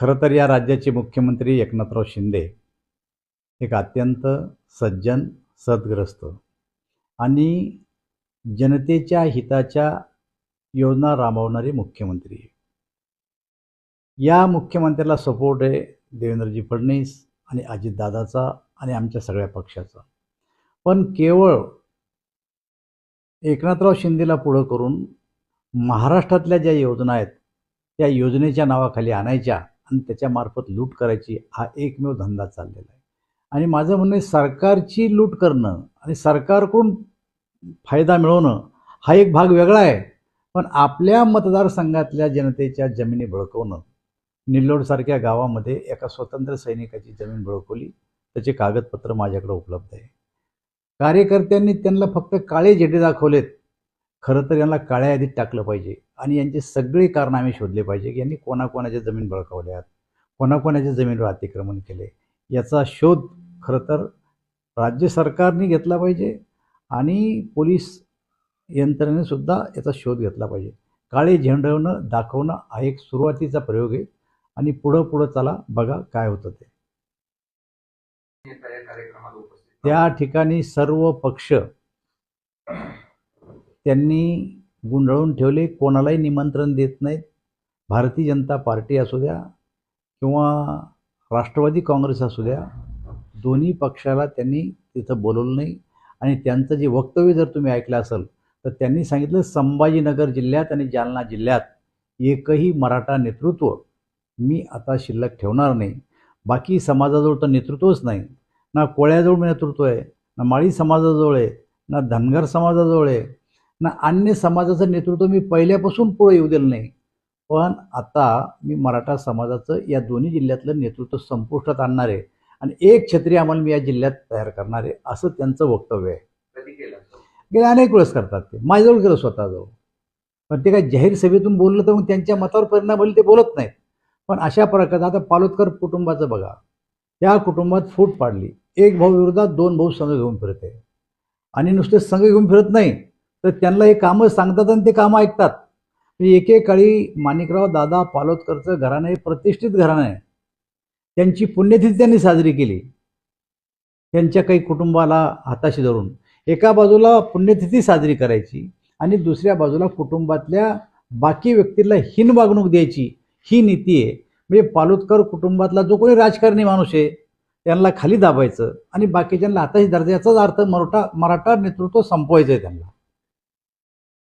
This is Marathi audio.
खरं तर या राज्याचे मुख्यमंत्री एकनाथराव शिंदे एक अत्यंत सज्जन सद्ग्रस्त आणि जनतेच्या हिताच्या योजना राबवणारे मुख्यमंत्री या मुख्यमंत्र्याला सपोर्ट आहे देवेंद्रजी फडणवीस आणि अजितदादाचा आणि आमच्या सगळ्या पक्षाचा. पण केवळ एकनाथराव शिंदेला पुढं करून महाराष्ट्रातल्या ज्या योजना आहेत त्या योजनेच्या नावाखाली आणायच्या आणि त्याच्यामार्फत लूट करायची हा एकमेव धंदा चाललेला आहे. आणि माझं म्हणणं आहे सरकारची लूट करणं आणि सरकारकडून फायदा मिळवणं हा एक भाग वेगळा आहे. पण आपल्या मतदारसंघातल्या जनतेच्या जमिनी बळकवणं निल्लोडसारख्या गावामध्ये एका स्वतंत्र सैनिकाची जमीन बळकवली त्याचे कागदपत्र माझ्याकडे उपलब्ध आहे. कार्यकर्त्यांनी त्यांना फक्त काळे झेंडे दाखवलेत. खरं तर यांना काळ्या यादीत टाकलं पाहिजे. आणि यांचे सगळे आम्ही शोधले पाहिजे की यांनी कोणाकोणाच्या जमीन बळकावल्यात कोणाकोणाच्या जमिनीवर अतिक्रमण केले. याचा शोध खरं तर राज्य सरकारने घेतला पाहिजे आणि पोलीस यंत्रणेसुद्धा याचा शोध घेतला पाहिजे. काळे झेंडवणं दाखवणं हा एक सुरुवातीचा प्रयोग आहे. आणि पुढं पुढं चला बघा काय होतं ते. त्या ठिकाणी सर्व पक्ष त्यांनी गुंडाळून ठेवले कोणालाही निमंत्रण देत नाहीत. भारतीय जनता पार्टी असू द्या किंवा राष्ट्रवादी काँग्रेस असू द्या दोन्ही पक्षाला त्यांनी तिथं बोलवलं नाही. आणि त्यांचं जे वक्तव्य जर तुम्ही ऐकलं असेल तर त्यांनी सांगितलं संभाजीनगर जिल्ह्यात आणि जालना जिल्ह्यात एकही मराठा नेतृत्व मी आता शिल्लक ठेवणार नाही. बाकी समाजाजवळ तर नेतृत्वच नाही. ना कोळ्याजवळ नेतृत्व आहे ना माळी समाजाजवळ आहे ना धनगर समाजाजवळ आहे ना अन्य समाजाचं नेतृत्व मी पहिल्यापासून पुढे येऊ दिलं नाही. पण आता मी मराठा समाजाचं या दोन्ही जिल्ह्यातलं नेतृत्व संपुष्टात आणणार आहे आणि एक छत्री अंमल मी या जिल्ह्यात तयार करणार आहे असं त्यांचं वक्तव्य आहे. गेले अनेक वेळेस करतात ते. माझ्याजवळ केलं स्वतःजवळ. पण ते काय जाहीर सभेतून बोललं तर मग त्यांच्या मतावर परिणाम होईल ते बोलत नाहीत. पण अशा प्रकारे आता पालोदकर कुटुंबाचं बघा. या कुटुंबात फूट पाडली. एक भाऊ विरोधात दोन भाऊ संघ घेऊन फिरत. आहे आणि नुसते संघ घेऊन फिरत नाही. तर त्यांना हे कामं सांगतात आणि ते कामं ऐकतात. एकेकाळी माणिकराव दादा पालोदकरचं घराणं हे प्रतिष्ठित घराणं आहे. त्यांची पुण्यतिथी त्यांनी साजरी केली. त्यांच्या काही कुटुंबाला हाताशी धरून. एका बाजूला पुण्यतिथी साजरी करायची आणि दुसऱ्या बाजूला कुटुंबातल्या बाकी व्यक्तीला हीन वागणूक द्यायची. ही नीती आहे. म्हणजे पालोदकर कुटुंबातला जो कोणी राजकारणी माणूस आहे त्यांना खाली दाबायचं आणि बाकीच्यांना हाताशी धरायचं याचाच अर्थ मराठा मराठा नेतृत्व संपवायचं आहे त्यांना.